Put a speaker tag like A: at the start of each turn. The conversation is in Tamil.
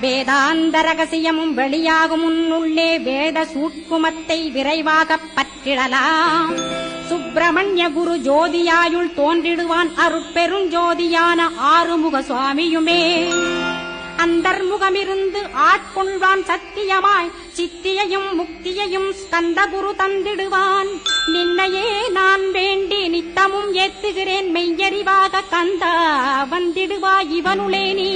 A: வேதாந்த ரகசியமும் வெளியாகும் உன்னுள்ளே வேத சூட்குமத்தை விரைவாகப் பற்றிடலாம். சுப்பிரமணிய குரு ஜோதியாயுள் தோன்றிடுவான் அருட்பெருஞ்சோதியான ஆறுமுக சுவாமியுமே. அந்தர்முகமிருந்து ஆட்கொள்வான் சத்தியமாய் சித்தியையும் முக்தியையும் ஸ்கந்த குரு தந்திடுவான். நின்னையே நான் வேண்டி நித்தமும் ஏத்துகிறேன் மெய்யறிவாக கந்தா வந்திடுவாய் இவனுளே நீ.